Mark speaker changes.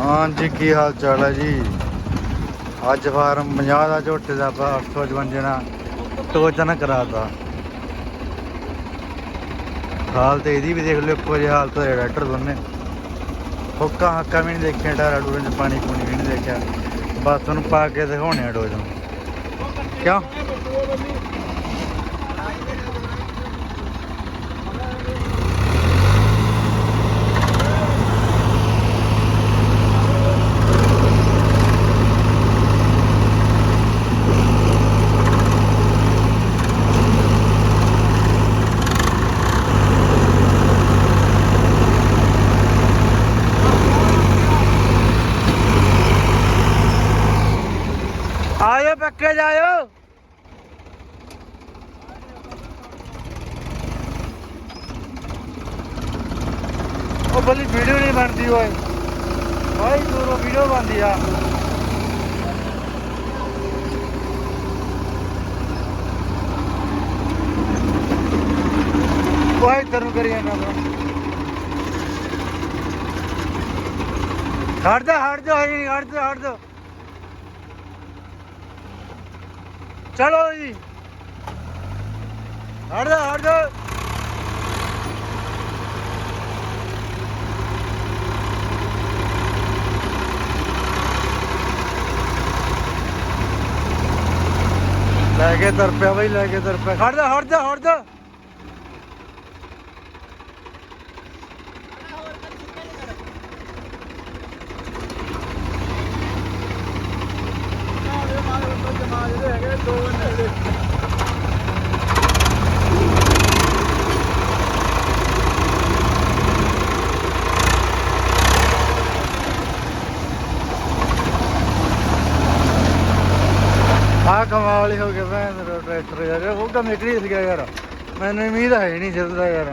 Speaker 1: ਹਾਂਜੀ ਕੀ ਹਾਲ ਚਾਲ ਹੈ ਜੀ? ਅੱਜ ਫਾਰਮ 50 ਦਾ ਝੋਟੇ ਦਾ ਆਪਾਂ 855 ਨਾਲ ਟੋਚਨ ਕਰਾਤਾ। ਹਾਲਤ ਇਹਦੀ ਵੀ ਦੇਖ ਲਿਓ, ਇੱਕੋ ਜਿਹੀ ਹਾਲਤ ਹੈ ਡਾਕਟਰ ਦੋਨੇ। ਹੁੱਕਾ ਹੱਕਾ ਵੀ ਨਹੀਂ ਦੇਖਿਆ ਡਾਰਾ ਡੂਰੇ ਚ ਪਾਣੀ ਪੂਣੀ ਵੀ ਨਹੀਂ ਦੇਖਿਆ। ਬਸ ਤੁਹਾਨੂੰ ਪਾ ਕੇ ਦਿਖਾਉਣੇ ਆ ਡੋਜ ਨੂੰ ਕਿਉਂ? ਪੱਕੇ ਜਾਇਓ। ਉਹ ਬਲੀ ਵੀਡੀਓ ਨਹੀਂ ਬਣਦੀ ਓਏ। ਭਾਈ ਦੂਰੋਂ ਵੀਡੀਓ ਬਣਦੀ ਆ। ਕੋਈ ਇੱਧਰ ਨੂੰ ਕਰੀ ਜਾਂਦਾ ਹਟ ਜਾ ਹਟ ਜਾ ਹਟ ਜਾ ਹਟ ਜਾ ਹਟ ਜਾ ਚਲੋ ਜੀ। ਹਟ ਜਾ ਹਟ ਜਾ। ਲੈ ਕੇ ਤੁਰ ਪਿਆ ਬਈ, ਲੈ ਕੇ ਤੁਰ ਪਿਆ। ਹਟ ਜਾ ਹਟ ਜਾ ਹਟ ਜਾ। ਆ ਕਮਾਲ ਹੀ ਹੋ ਗਿਆ ਭੈਣ ਦਾ ਟਰੈਕਟਰ ਯਾਰ, ਉਹ ਤਾਂ ਨਿਕਲੀ ਸੀਗਾ ਯਾਰ। ਮੈਨੂੰ ਉਮੀਦ ਹੈ ਨਹੀਂ ਜਿੱਦ ਦਾ ਯਾਰ।